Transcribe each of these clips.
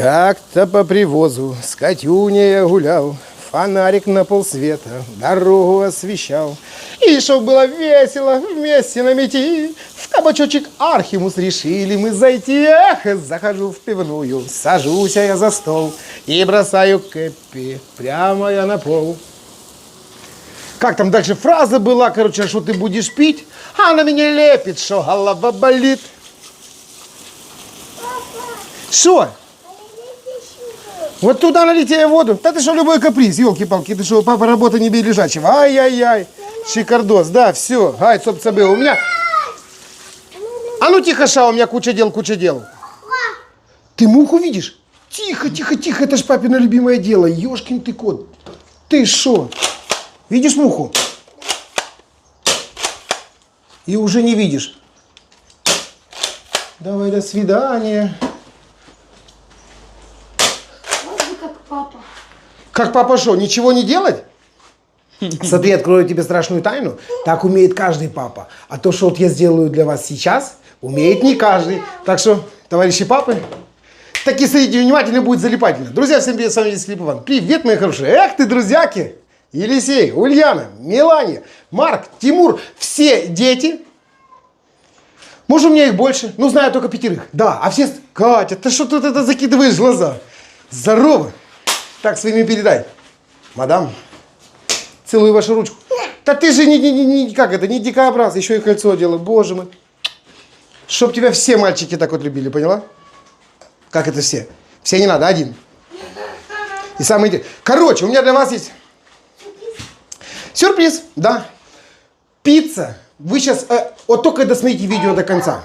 Как-то по привозу с Катюней я гулял, Фонарик на полсвета дорогу освещал. И чтоб было весело вместе на мети, В кабачочек Архимус решили мы зайти. Эх, захожу в пивную, сажусь я за стол И бросаю кэппи прямо я на пол. Как там дальше фраза была, короче, что ты будешь пить, а она меня лепит, что голова болит. Что? Вот туда налить ей воду. Да ты что, любой каприз, елки-палки, ты что, папа работа не бей лежачего. Ай-яй-яй, шикардос, да, все, ай, забыл. У меня... А ну тихо, Ша, у меня куча дел, куча дел. Ты муху видишь? Тихо, тихо, тихо, это ж папино любимое дело. Ёшкин ты кот. Ты шо? Видишь муху? И уже не видишь. Давай, до свидания. Вот вы как папа. Как папа шо, ничего не делать? Смотри, открою тебе страшную тайну. Так умеет каждый папа. А то, что вот я сделаю для вас сейчас, умеет не каждый. Так что, товарищи папы, такие смотрите внимательно, будет залипательно. Друзья, всем привет, с вами Филипп Иван. Привет, мои хорошие. Эх ты, друзьяки! Елисей, Ульяна, Мелания, Марк, Тимур, все дети. Может, у меня их больше? Ну, знаю только пятерых. Да, а все... Катя, ты что тут это закидываешь глаза? Здорово. Так, своими передай. Мадам, целую вашу ручку. Да ты же не, не, не, не- как это, не дикообраз, еще и кольцо делаю, боже мой. Чтоб тебя все мальчики так вот любили, поняла? Как это все? Все не надо, один. И самый... Короче, у меня для вас есть сюрприз, да. Пицца. Вы сейчас, вот только досмотрите видео до конца.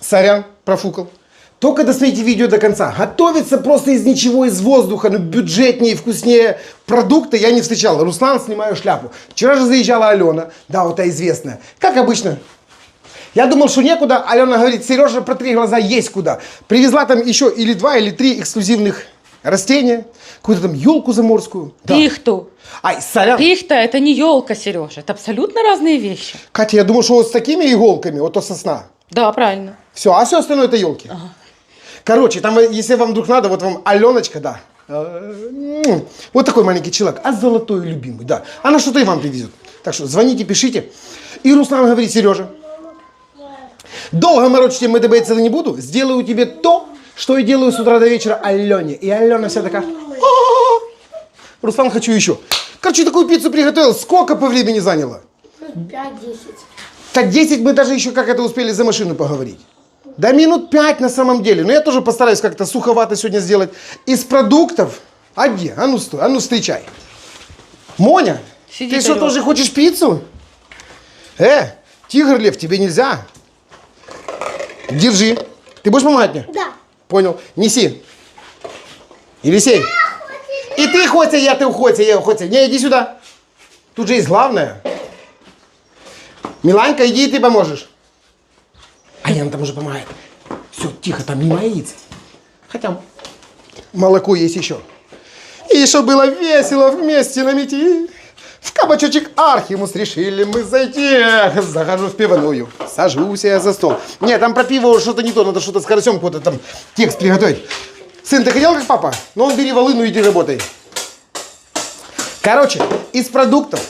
Сорян, профукал. Только досмотрите видео до конца. Готовится просто из ничего, из воздуха, ну, бюджетнее, вкуснее продукты я не встречал. Руслан, снимаю шляпу. Вчера же заезжала Алена, да, вот та известная. Как обычно. Я думал, что некуда. Алена говорит, Сережа, протри глаза, есть куда. Привезла там еще или два, или три эксклюзивных растения. Какую-то там елку заморскую. Да. Пихту. Ай, сорян. Пихта это не елка, Сережа. Это абсолютно разные вещи. Катя, я думал, что вот с такими иголками, вот то сосна. Да, правильно. Все, а все остальное это елки. Короче, там, если вам вдруг надо, вот вам Аленочка, да. Э, м, Вот такой маленький человек, а золотой любимый, да. Она что-то и вам привезет. Так что звоните, пишите. И Руслан говорит, Сережа, долго морочить МДБ целый не буду, сделаю тебе то, что и делаю с утра до вечера Алене. И Алена вся такая. Руслан, хочу еще. Короче, такую пиццу приготовил, сколько по времени заняло? 5-10. Так 10 мы даже еще как это успели за машину поговорить. Да минут 5 на самом деле. Но я тоже постараюсь как-то суховато сегодня сделать. Из продуктов. А где? А ну стой, а ну встречай. Моня, Сиди, ты что, тоже хочешь пиццу? Э, тигр лев, тебе нельзя. Держи. Ты будешь помогать мне? Да. Понял. Неси. Елисей. И ты хотя, я ты хотя, я хотя. Не, иди сюда. Тут же есть главное. Миланька, иди, и ты поможешь. А Яна там уже помогает. Все, тихо, там мимо яиц. Хотя молоко есть еще. И что было весело вместе на мети. В кабачочек Архимус решили мы зайти. Захожу в пивную, сажусь я за стол. Нет, там про пиво что-то не то, надо что-то с карасем какой-то там текст приготовить. Сын, ты хотел как папа? Ну, он бери волыну, иди работай. Короче, из продуктов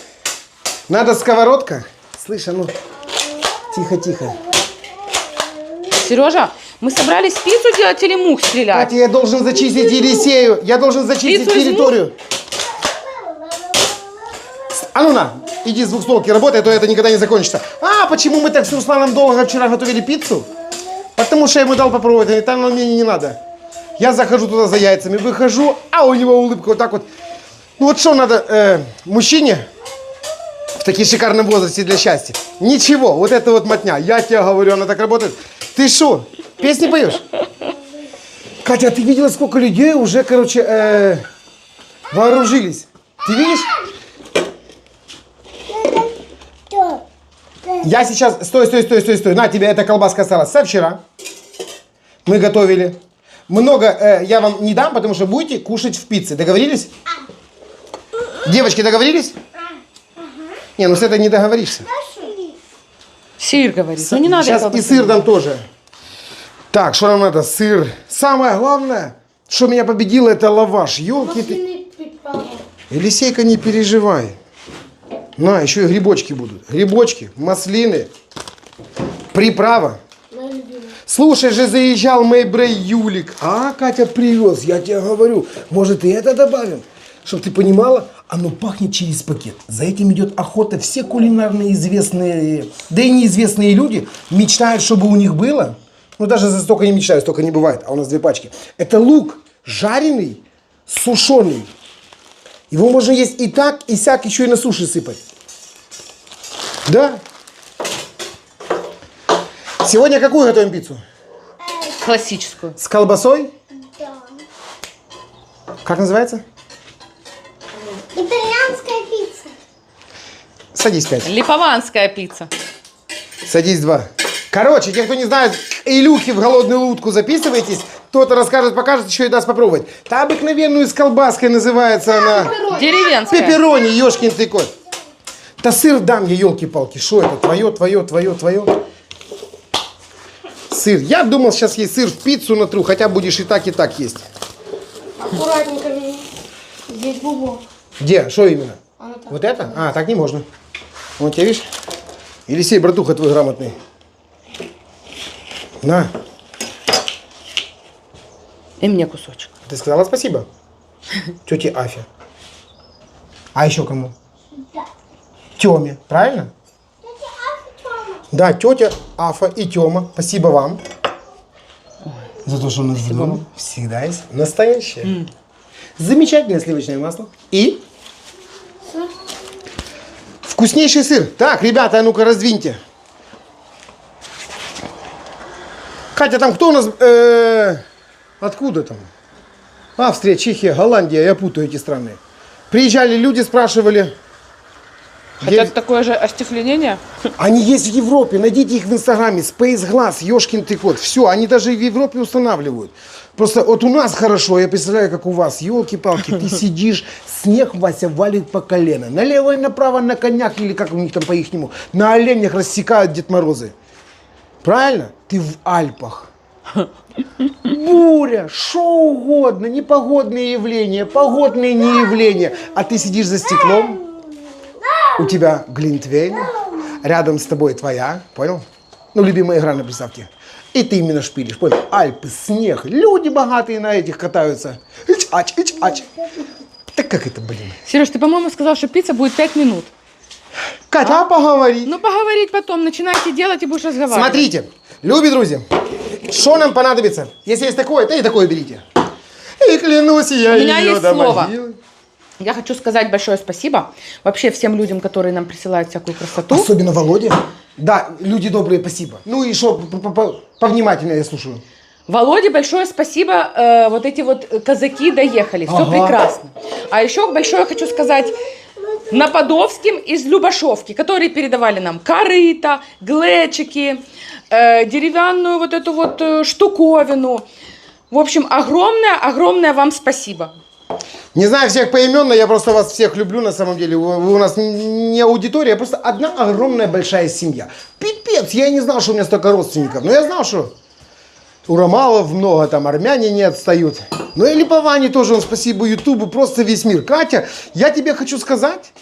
надо сковородка. Слышь, а ну, тихо-тихо. Сережа, мы собрались пиццу делать или мух стрелять? Катя, я должен зачистить Елисею. Я должен зачистить Пиццу из территорию. А ну на, иди с двухстолки работай, а то это никогда не закончится. А, почему мы так с Русланом долго вчера готовили пиццу? Потому что я ему дал попробовать, а там мне не надо. Я захожу туда за яйцами, выхожу, а у него улыбка вот так вот. Ну вот что надо э, мужчине в таком шикарном возрасте для счастья? Ничего, вот это вот мотня. Я тебе говорю, она так работает. Ты что, песни поешь? Катя, а ты видела, сколько людей уже, короче, э, вооружились? Ты видишь? Я сейчас... Стой, стой, стой, стой, стой. На тебе эта колбаска осталась со вчера. Мы готовили. Много э, я вам не дам, потому что будете кушать в пицце. Договорились? Девочки, договорились? Не, ну с этой не договоришься. Сыр говорит. Ну не надо Сейчас и сыр дам тоже. Так, что нам надо? Сыр. Самое главное, Что меня победило, это лаваш. Елки ты. Елисейка, не переживай. На, еще и грибочки будут. Грибочки, маслины, приправа. Слушай же, заезжал Мейбрей Юлик. А, Катя привез, я тебе говорю. Может, и это добавим? Чтоб ты понимала, оно пахнет через пакет. За этим идет охота. Все кулинарные известные, да и неизвестные люди мечтают, чтобы у них было. Ну, даже за столько не мечтают, столько не бывает. А у нас две пачки. Это лук жареный, сушеный. Его можно есть и так, и сяк, еще и на суши сыпать. Да. Сегодня какую готовим пиццу? Классическую. С колбасой? Да. Как называется? Итальянская пицца. Садись пять. Липованская пицца. Садись два. Короче, те, кто не знает, к Илюхе в голодную утку записывайтесь. Кто-то расскажет, покажет, еще и даст попробовать. Та обыкновенную с колбаской называется она. Деревенская. Пепперони, ешкин ты кот. Да сыр дам я, елки-палки. Что это? Твое, твое, твое, твое. Сыр. Я думал, сейчас есть сыр в пиццу натру, хотя будешь и так, и так есть. Аккуратненько. Здесь бубок. Где? Что именно? Так. Вот это? А, так не можно. Вот тебя видишь? Елисей, братуха твой грамотный. На. И мне кусочек. Ты сказала спасибо? Тете Афе. А еще кому? Да. Теме, правильно? Да, тетя Афа и Тема. Спасибо вам. За то, что у нас в доме всегда есть настоящее. Замечательное сливочное масло. И Сыр. вкуснейший сыр. Так, ребята, а ну-ка раздвиньте. Катя, там кто у нас? э, откуда там? Австрия, Чехия, Голландия, я путаю эти страны. Приезжали люди, спрашивали. Хотят Есть- такое же остекление? Они есть в Европе, найдите их в Инстаграме, Space Glass, Ёшкин ты кот, все, они даже в Европе устанавливают. Просто вот у нас хорошо, я представляю, как у вас, елки-палки, ты сидишь, снег, Вася, валит по колено, налево и направо на конях, или как у них там по-ихнему, на оленях рассекают Дед Морозы. Правильно? Ты в Альпах. Буря, что угодно, непогодные явления, погодные не явления, а ты сидишь за стеклом, у тебя глинтвейн, рядом с тобой твоя, понял? Ну, любимая игра на приставке. И ты именно шпилишь, понял? Альпы, снег, люди богатые на этих катаются. Ич-ач, ич-ач. Так как это, блин? Сереж, ты, по-моему, сказал, что пицца будет 5 минут. Катя, а поговорить? Ну, поговорить потом. Начинайте делать и будешь разговаривать. Смотрите, любые друзья, что нам понадобится? Если есть такое, то и такое берите. И клянусь, я У меня ее есть до слово. могилы. Я хочу сказать большое спасибо вообще всем людям, которые нам присылают всякую красоту. Особенно Володя. Да, люди добрые, спасибо. Ну и что, повнимательнее я слушаю. Володе большое спасибо. э, вот эти вот казаки доехали. Все Ага. прекрасно. А еще большое хочу сказать Нападовским из Любашовки, которые передавали нам корыто, глечики, э, деревянную вот эту вот э, штуковину. В общем, огромное-огромное вам спасибо. Не знаю всех поименно, я просто вас всех люблю на самом деле. Вы, вы у нас не аудитория, а просто одна огромная большая семья. Пипец, я и не знал, что у меня столько родственников. Но я знал, что у Ромалов много, там армяне не отстают. Ну и Липовани тоже, он, спасибо Ютубу, просто весь мир. Катя, я тебе хочу сказать,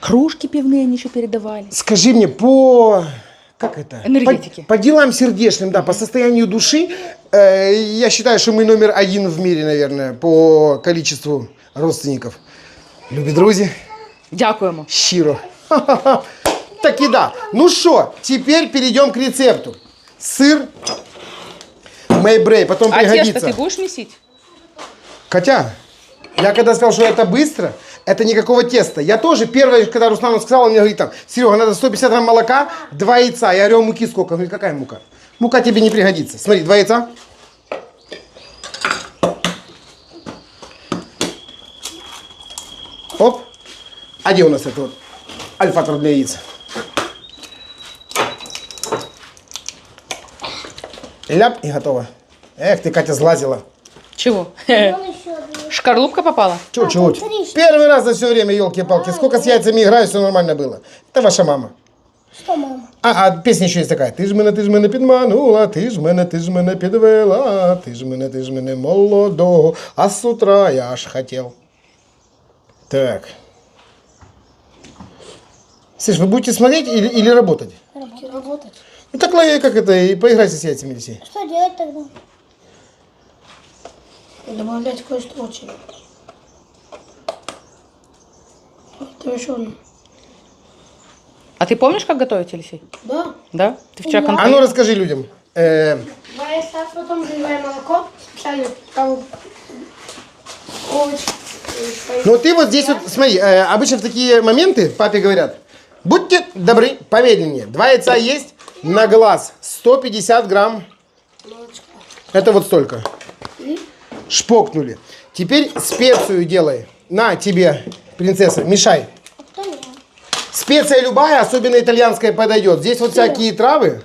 Кружки пивные они еще передавали. скажи мне по Как это? Энергетики. По, по делам сердечным, да, по состоянию души. э, я считаю, что мы номер один в мире, наверное, по количеству родственников. Любі друзі. Дякуємо. Щиро. Ха-ха-ха. Так и да. Ну что, теперь перейдем к рецепту. Сыр Мейбрей, потом А тесто пригодится. ты будешь месить? Хотя, я когда сказал, что это быстро, это никакого теста. Я тоже первое, когда Руслан сказал, он мне говорит там, Серега, надо 150 грамм молока, два яйца. Я говорю, муки сколько? Он говорит, какая мука? Мука тебе не пригодится. Смотри, два яйца. Оп. А где у нас это вот альфатор для яиц? Ляп и готово. Эх, ты, Катя, сглазила. Чего? Шкарлупка попала? Чуть-чуть. А, Первый раз за все время, елки-палки. Сколько с яйцами играю, все нормально было. Это ваша мама. Что, мама? А, а песня еще есть такая. Ти ж мене, ти ж мене підманула, ти ж мене, ти ж мене підвела, ти ж мене, ти ж мене молодого, а с утра я аж хотел. Так. Слышь, вы будете смотреть или, или работать? Работать. Ну так лай, как это, и поиграйся с яйцами, Алексей. Что делать тогда? Добавлять кое-что очень. Это еще. А ты помнишь, как готовить, Елисей? Да. Да? Ты вчера Да. кон- А ну расскажи людям. Э, Варится, потом заливаем молоко. Специально там овощи. ну ты вот здесь вот, смотри, э, обычно в такие моменты папе говорят, будьте добры, помедленнее. Два яйца есть на глаз, 150 грамм, это вот столько. Шпокнули. Теперь специю делай. На тебе, принцесса, мешай. Специя любая, особенно итальянская, подойдет. Здесь вот всякие травы.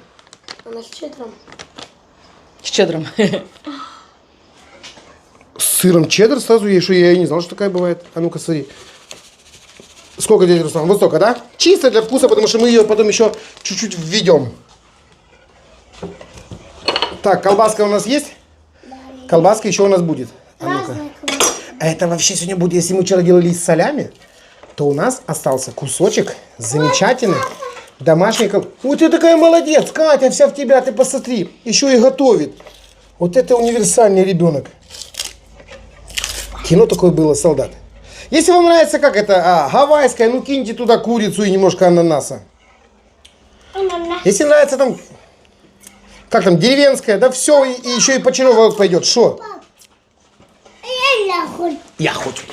Она с чедром. С чедром. С сыром чеддер сразу ей, что я и не знал, что такая бывает. А ну-ка, смотри. Сколько дядя Руслан? Вот столько, да? Чисто для вкуса, потому что мы ее потом еще чуть-чуть введем. Так, колбаска у нас есть? Колбаска еще у нас будет. А ну-ка. А это вообще сегодня будет, если мы вчера делали с солями, то у нас остался кусочек замечательный домашний кол- Вот ты такая молодец, Катя, вся в тебя, ты посмотри, еще и готовит. Вот это универсальный ребенок. Кино такое было, солдат. Если вам нравится, как это, а, гавайское, ну киньте туда курицу и немножко ананаса. Ананас. Если нравится там, как там, деревенское, да все, и, и еще и почеревок пойдет. Что? Я хочу. Я хочу.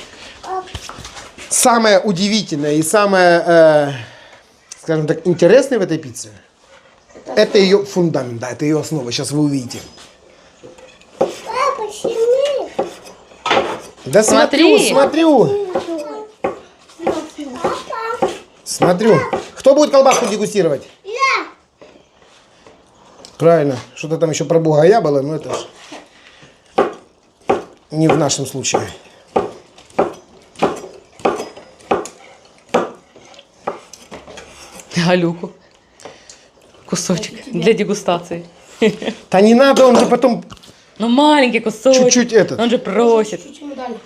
Самое удивительное и самое, э, скажем так, интересное в этой пицце, это ее фундамент, да, это ее основа. Сейчас вы увидите. Папа, сильнее. Да Смотри. смотрю, смотрю, смотрю. Кто будет колбаску дегустировать? Правильно. Что-то там еще про бугая было, но это ж не в нашем случае. Галюку. Кусочек для дегустации. Да не надо, он же потом... Ну, маленький кусочек. Чуть-чуть этот. Он же просит. Чуть ему дали.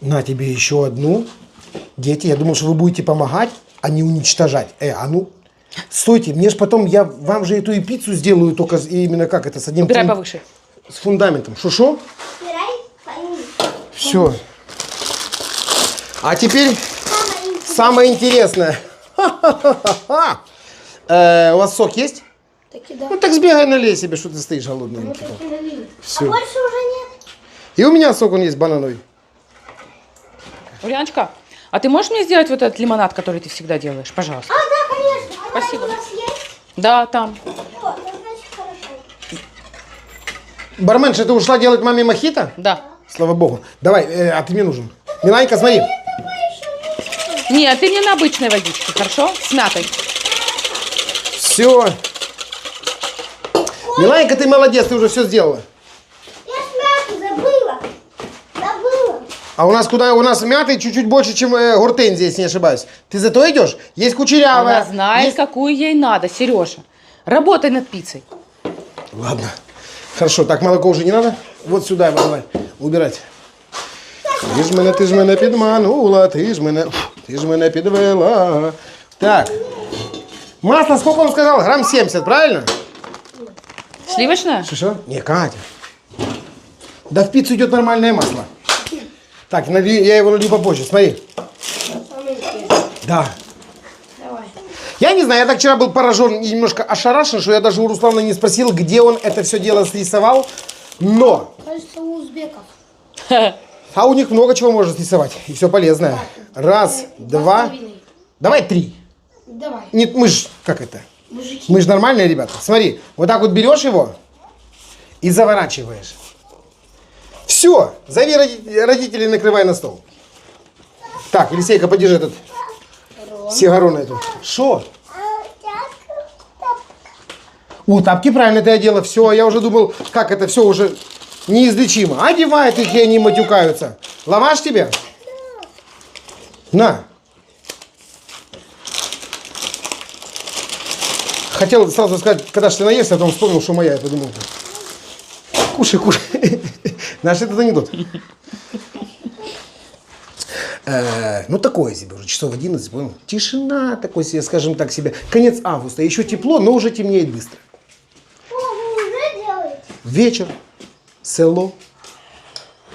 На тебе еще одну. Дети, я думал, что вы будете помогать, а не уничтожать. Э, а ну, стойте, мне же потом, я вам же эту и пиццу сделаю, только с- именно как это, с одним Убирай фун- повыше. с фундаментом. Шо-шо? Убирай. Пойми. Все. А теперь и самое интересное. Ха-ха-ха-ха. Э, У вас сок есть? таки да. Ну так сбегай налей себе, что ты стоишь. Мы таки налили. Всё. А больше уже нет. И у меня сок, он есть банановый. Ульяночка, а ты можешь мне сделать вот этот лимонад, который ты всегда делаешь? Пожалуйста. А, да, Спасибо. Да, там. Ну. Барменша, ты ушла делать маме мохито? Да. Слава богу. Давай, э, а ты мне нужен. Миланька, смотри. Нет, ты мне на обычной водичке, хорошо? С мятой. Все. Миланька, ты молодец, ты уже все сделала. Я смяту забыла. Забыла. А у нас куда? У нас мяты чуть-чуть больше, чем э, гортензия, если не ошибаюсь. Ты зато идешь? Есть кучерявая. Она знает, есть- какую ей надо, Сережа. Работай над пиццей. Ладно. Хорошо, так молоко уже не надо? Вот сюда его давай убирать. Ти ж мене, ти ж мене підманула, ти ж мене, ти ж мене підвела. Так. Масло, сколько он сказал? Грамм 70, правильно? Сливочное? Что, что? Не, Катя. Да в пиццу идет нормальное масло. Так, налью- я его налью попозже, смотри. Да. Давай. Я не знаю, я так вчера был поражен и немножко ошарашен, что я даже у Руслана не спросил, где он это все дело срисовал. Но, Кажется, у узбеков. а у них много чего можно срисовать. И все полезное. Раз, два, с половиной. давай три. Давай. Нет, мы ж, как это? Мужики. Мы же нормальные ребята. Смотри, вот так вот берешь его и заворачиваешь. Все, зови роди- родителей, накрывай на стол. Так, Елисейка, подержи этот сигару на эту. Шо? У, тапки правильно ты одела. Все, я уже думал, как это все уже неизлечимо. Одевает их, и они матюкаются. Лаваш тебе? На. Хотел сразу сказать, когда ты наешься, а потом вспомнил, что моя, я подумал. Кушай, кушай. Наш этот анекдот. Э, ну, такое себе уже, часов 11, понял? Тишина такой себе, скажем так себе. Конец августа, еще тепло, но уже темнеет быстро. О, вы уже делаете? Вечер, село,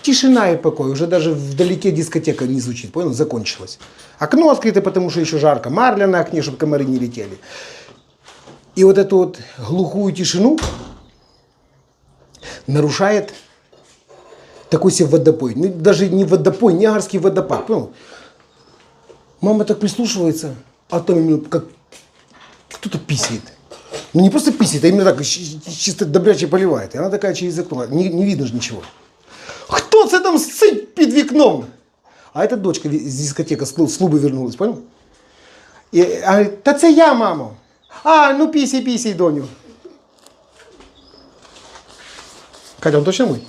тишина и покой. Уже даже вдалеке дискотека не звучит, понял? Закончилась. Окно открыто, потому что еще жарко. Марля на окне, чтобы комары не летели. И вот эту вот глухую тишину нарушает такой себе водопой. Ну, даже не водопой, Ниагарский водопад, понял? Мама так прислушивается, а там именно как кто-то писает. Ну не просто писает, а именно так щ- чисто добряче поливает. И она такая через окно, не, не видно же ничего. Хто це там сить під вікном? А эта дочка ві- з дискотека з клу- з клубу вернулась, понял? І, а, говорить, та це я, мамо. А, ну пісій, пісій, доню. Катя, он точно мой?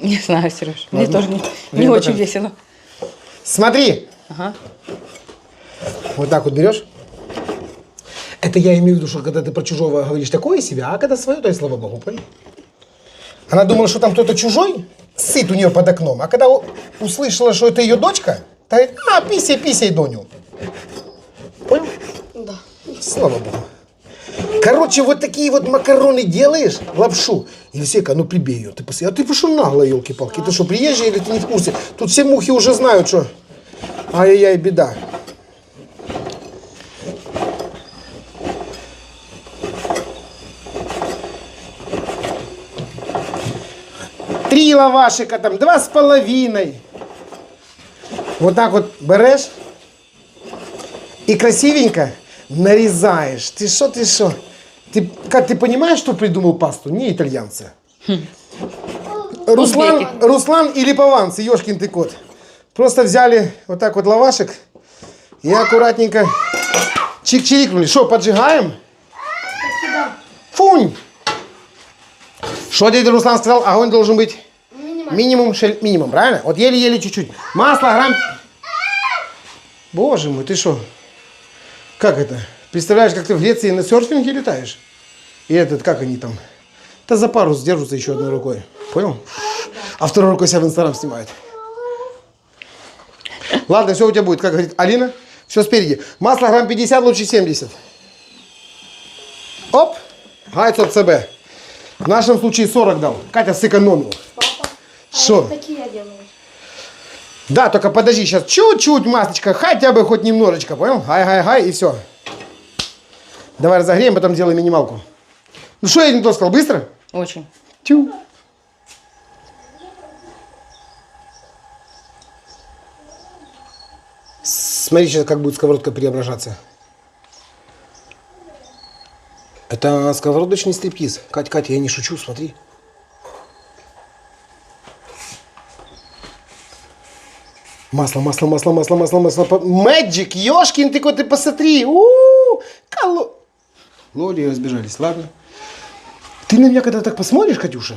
Не знаю, Сереж. Мне Ладно. тоже не, не Время очень покажет. весело. Смотри, Ага. вот так вот берешь. Это я имею в виду, что когда ты про чужого говоришь такое себе, а когда свое, то и слава богу, понял? Она думала, что там кто-то чужой, сыт у нее под окном. А когда у- услышала, что это ее дочка, то говорит, а, писей, писей, Доню. Понял? Да. Слава богу. Короче, вот такие вот макароны делаешь, лапшу. Елисейка, ну прибей ее. Ты посмотри. А ты что нагло, елки-палки? Ты что, приезжий или ты не в курсе? Тут все мухи уже знают, что... Ай-яй-яй, беда. Три лавашика там, два с половиной. Вот так вот берешь и красивенько нарезаешь. Ты что, ты что? Ты, как, ты понимаешь, что придумал пасту? Не итальянцы. Руслан, Узбеки. Руслан и липованцы, ешкин ты кот. Просто взяли вот так вот лавашек и аккуратненько чик-чирикнули. Что, поджигаем? Фунь! Что дядя Руслан сказал? Огонь должен быть Минимально. минимум, шель- минимум, правильно? Вот еле-еле чуть-чуть. Масло грамм... Боже мой, ты что? Как это? Представляешь, как ты в Греции на серфинге летаешь? И этот, как они там? Да за парус держатся еще одной рукой. Понял? А второй рукой себя в Инстаграм снимают. Ладно, все у тебя будет, как говорит Алина. Все спереди. Масло грамм 50, лучше 70. Оп. Гайц от СБ. В нашем случае 40 дал. Катя сэкономил. Папа. А Что? вот такие я делаю. Да, только подожди, сейчас чуть-чуть маслечко, хотя бы хоть немножечко, понял? Гай-гай-гай, и все. Давай разогреем, потом сделаем минималку. Ну что я не то сказал, быстро? Очень. Тю. Смотри сейчас, как будет сковородка преображаться. Это сковородочный стриптиз. Кать, Катя, я не шучу, смотри. Масло, масло, масло, масло, масло, масло. Мэджик, ёшкин ты кот, ты посмотри. У-у-у, кало... Лоли разбежались, ладно. Ты на меня когда так посмотришь, Катюша,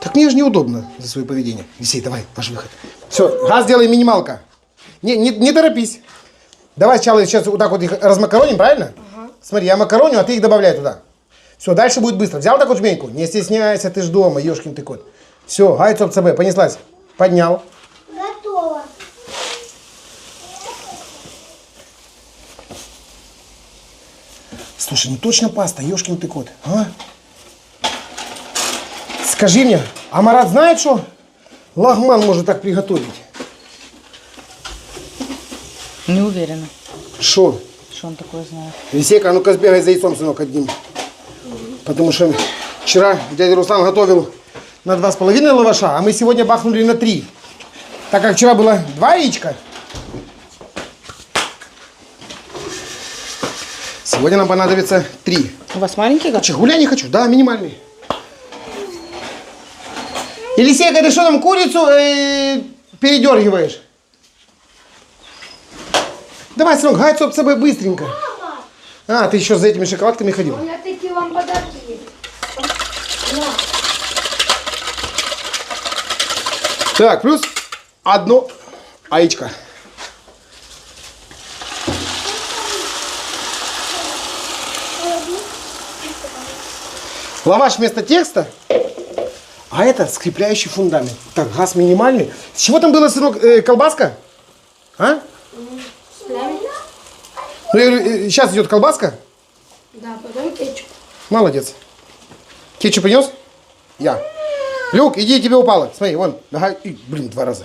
так мне же неудобно за свое поведение. Висей, давай, наш выход. Все, газ делай минималка. Не, не, не торопись. Давай сначала сейчас вот так вот их размакароним, правильно? Смотри, я макароню, а ты их добавляй туда. Все, дальше будет быстро. Взял такую жменьку? Не стесняйся, ты ж дома, ешкин ты кот. Все, гайц об ЦБ, понеслась. Поднял. Слушай, ну точно паста, ешкин ты кот, а? Скажи мне, а Марат знает, что лагман может так приготовить? Не уверена, Что? что он такое знает. Висейка, а ну-ка сбегай за яйцом, сынок, одним. Потому что вчера дядя Руслан готовил на два с половиной лаваша, а мы сегодня бахнули на три. Так как вчера было два яичка, сегодня нам понадобится три. У вас маленький газ? Чехуля не хочу, да, минимальный. Елисейка, ты что там курицу э, передергиваешь? Давай, сынок, гайцу об собой быстренько. А, ты еще за этими шоколадками ходил. У меня такие вам подарки есть. На. Так, плюс одно яичко. Лаваш вместо текста, а это скрепляющий фундамент. Так, газ минимальный. С чего там было, сынок, э, колбаска? А? Ну, я говорю, э, сейчас идет колбаска. Да, потом кетчуп. Молодец. Кетчуп принес? Я. Люк, иди, тебе упало. Смотри, вон. Ага, и, блин, два раза.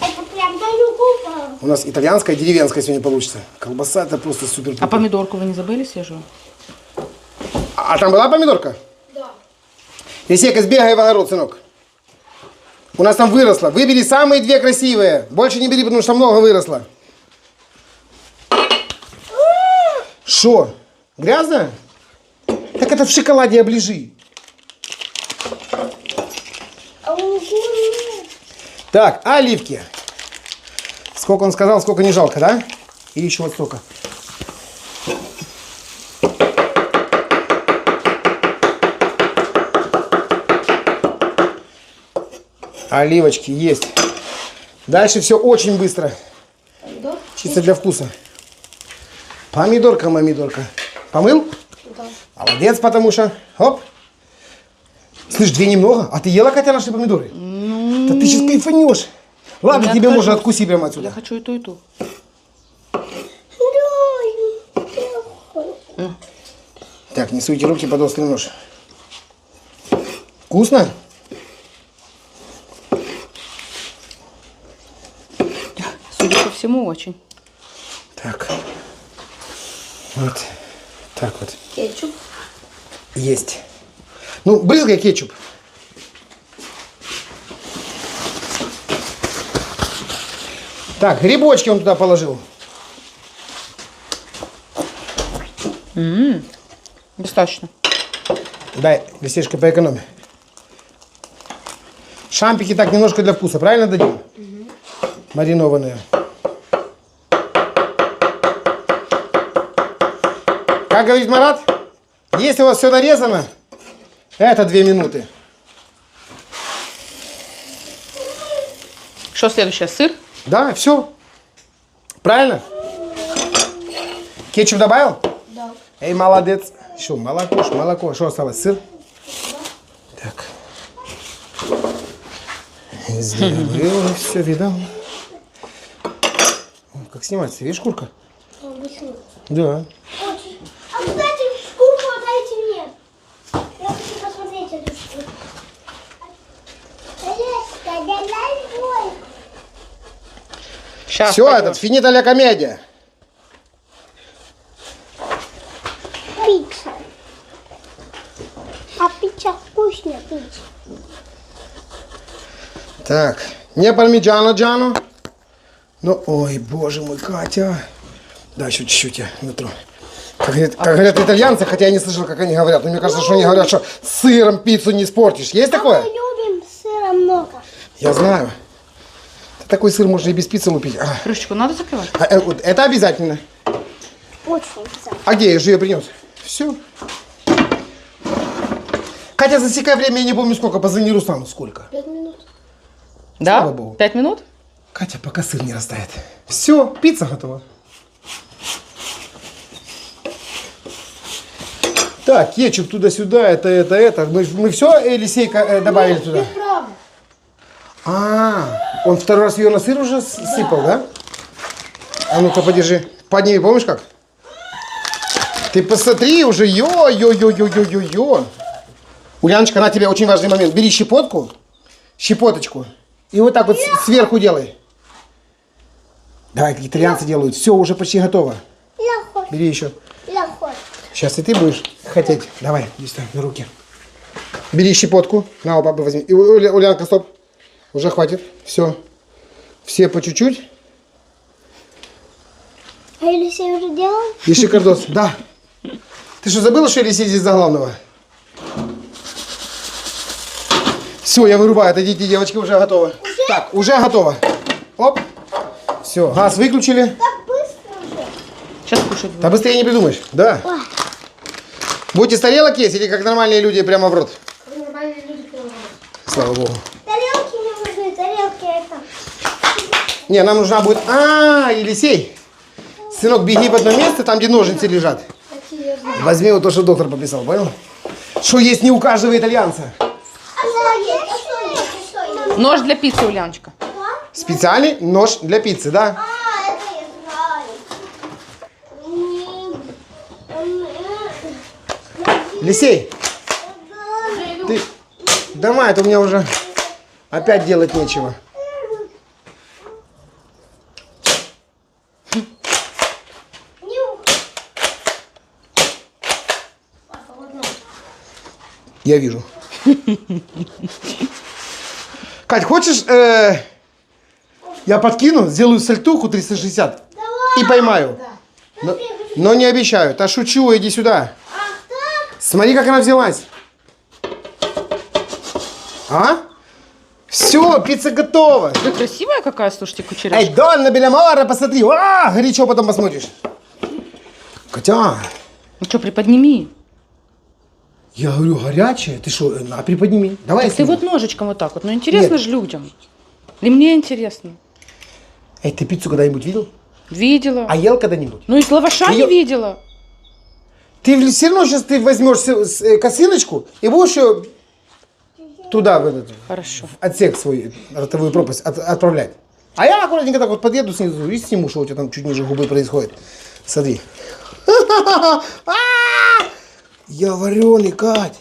Это прям далеко. У нас итальянская, деревенская сегодня получится. Колбаса это просто супер. А помидорку вы не забыли свежую? А там была помидорка? Да. Есека, сбегай в огород, сынок. У нас там выросло. Выбери самые две красивые. Больше не бери, потому что много выросло. Что? Грязно? Так это в шоколаде оближи. А. Так, оливки. Сколько он сказал, сколько не жалко, да? И еще вот столько. Оливочки есть. Дальше все очень быстро. Помидор? Чисто для вкуса. Помидорка, мамидорка. Помыл? Да. Молодец, потому что... Оп. Слышь, две немного. А ты ела, Катя, наши помидоры? Да ты сейчас кайфанешь. Ладно, Я тебе можно откуси прямо отсюда. Я хочу и ту, и ту. Так, не суйте руки под острый нож. Вкусно? Судя по всему, очень. Так. Вот. Так вот. Кетчуп. Есть. Ну, брызгай кетчуп. Так, грибочки он туда положил. Достаточно. Дай, лисичка, поэкономи. Шампики так немножко для вкуса, правильно дадим? Маринованные. Как говорит Марат, если у вас все нарезано, это две минуты. Что следующее? Сыр? Да, все. Правильно? Кетчуп добавил? Да. Эй, молодец. Что, молоко, ж, молоко. Что осталось? Сыр? Так. Сделал, все видал. Как снимается, видишь, курка? Да. Очень. А, кстати, шкурку отдайте мне. Я хочу посмотреть эту шкурку. Олеська, давай бой. Сейчас. Все, этот финита ля комедия. Пицца. А пицца вкусная пицца. Так, не пармиджано Джану. Ну, ой, боже мой, Катя. Да, еще чуть-чуть я натру. Как говорят, как говорят итальянцы, хотя я не слышал, как они говорят. Но мне кажется, что они говорят, что сыром пиццу не испортишь. Есть такое? Мы любим сыра много. Я знаю. Такой сыр можно и без пиццы лупить. А, Крышечку надо закрывать? а, э, вот это обязательно. Очень обязательно. А где я же ее принес? Все. Катя, засекай время, я не помню сколько. Позвони Руслану, сколько. Пять минут. Да? Слава богу. Пять минут? Катя, пока сыр не растает. Все, пицца готова. Так, кетчуп туда-сюда, это, это, это. Мы, мы все, Елисейка, э, добавили туда? Правда. А, он второй раз ее на сыр уже сыпал, да? А ну-ка, подержи. Подними, помнишь как? Ты посмотри уже, ё-ё-ё-ё-ё-ё-ё. Ульяночка, на тебе очень важный момент. Бери щепотку, щепоточку, и вот так вот сверху делай. Давай, как итальянцы делают. Все, уже почти готово. Бери еще. Сейчас и ты будешь хотеть. Давай, сюда, на руки. Бери щепотку. На, у папы возьми. И, Ульянка, стоп. Уже хватит. Все. Все по чуть-чуть. А Елисей уже делал? И шикардос. Да. Ты что, забыла, что Елисей здесь за главного? Все, я вырубаю. Отойдите, девочки, уже готово. Так, уже готово. Оп. Все, газ выключили. Так быстро уже. Сейчас кушать буду. Да быстрее не придумаешь. Да. Ой. Будете с тарелок есть или как нормальные люди прямо в рот? Нормальные люди пробуют. Слава богу. Тарелки не нужны, тарелки это. Не, нам нужна будет... А, Елисей. Сынок, беги в одно место, там, где ножницы лежат. Возьми вот то, что доктор пописал, понял? Что есть не у каждого итальянца. Нож для пиццы, Ульяночка. Специальный нож для пиццы, да? Лисей, ты... Давай, это у меня уже опять делать нечего. Я вижу. Кать, хочешь, э, я подкину, сделаю сальтуху 360 и поймаю. Но, но не обещаю. Та шучу, иди сюда. Ах так? Смотри, как она взялась. А? Все, пицца готова. Ты красивая какая, слушайте, Эй, кучеряшка. Донна Белямора, посмотри. А, горячо потом посмотришь. Катя, Ну что, приподними. Я говорю, горячая. Ты что, на, приподними. Давай Так ты вот ножичком вот так вот. Ну интересно Нет. же людям. И мне интересно. Эй, ты пиццу когда-нибудь видел? Видела. А ел когда-нибудь? Ну и с лаваша не Её- видела. Ты все равно сейчас ты возьмешь э, косыночку и будешь ее туда, в этот Хорошо. отсек свой, ротовую пропасть от- отправлять. А я аккуратненько так вот подъеду снизу и сниму, что у тебя там чуть ниже губы происходит. Смотри. А! Я вареный, Кать.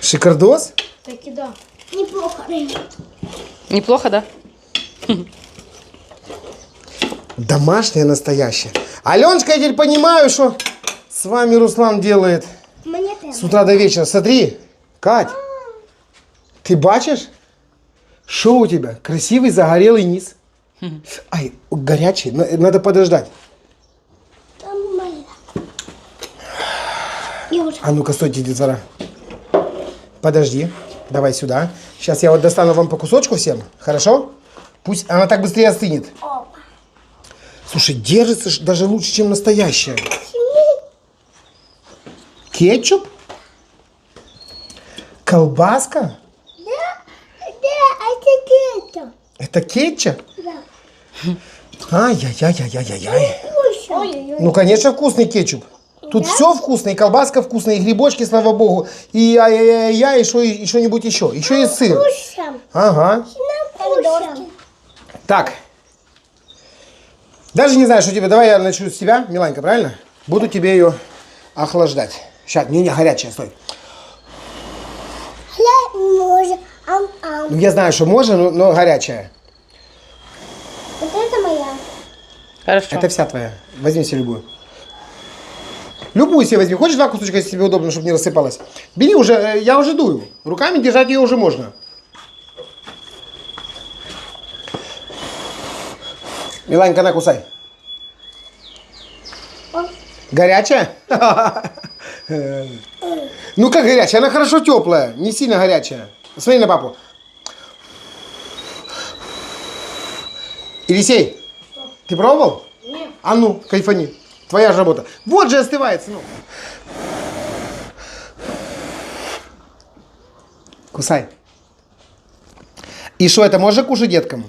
Шикардос? Таки да. Неплохо. Неплохо, да? Домашняя настоящая. Аленочка, я теперь понимаю, что с вами Руслан делает Мне с утра до вечера. Смотри, Кать, ты бачишь? Что у тебя? Красивый загорелый низ. Ай, горячий, на- надо подождать. Там моя. Я уже. А ну-ка, стойте, детвора. Подожди, давай сюда. Сейчас я вот достану вам по кусочку всем, хорошо? Пусть она так быстрее остынет. Слушай, держится даже лучше, чем настоящая. Кетчуп? Колбаска? Да, да, а это где-то. Это кетчуп? Да. Ай-яй-яй-яй-яй-яй. Ой-ой-ой. Ну, конечно, вкусный кетчуп. Тут все вкусно, и колбаска вкусная, и грибочки, слава богу, и ай-яй-яй, и, что- и что-нибудь еще. Еще и сыр. Ага. Так. Даже не знаю, что тебе. Давай я начну с тебя, Миланька, правильно? Буду тебе ее охлаждать. Сейчас, не, не, горячая, стой. Ам-ам. Ну, я знаю, что можно, но, но горячая. Вот это моя. Хорошо. Это вся твоя. Возьми себе любую. Любую себе возьми. Хочешь два кусочка, если тебе удобно, чтобы не рассыпалась? Бери уже, э, я уже дую. Руками держать ее уже можно. Миланька, на, кусай. Горячая? Ну как горячая? Она хорошо теплая, не сильно горячая. Смотри на папу. Елисей, ты пробовал? Нет. А ну, кайфани. Твоя же работа. Вот же остывает, сынок. Кусай. И что, это можно кушать деткам?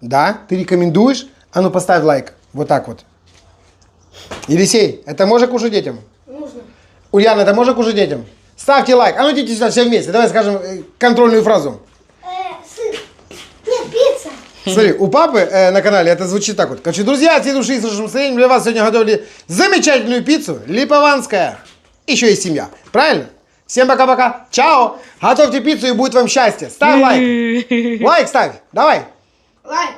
Да? Ты рекомендуешь? А ну поставь лайк. Вот так вот. Елисей, это можно кушать детям? Нужно. Ульяна, это можно кушать детям? Ставьте лайк. А ну идите сюда все вместе. Давай скажем э, контрольную фразу. Э, сыр. Нет, пицца. Смотри, у папы э, на канале это звучит так вот. Короче, друзья, от всей души и с хорошим настроением для вас сегодня готовили замечательную пиццу, липованская. Еще есть семья. Правильно? Всем пока-пока. Чао. Готовьте пиццу и будет вам счастье. Ставь лайк. Лайк ставь. Давай. Лайк.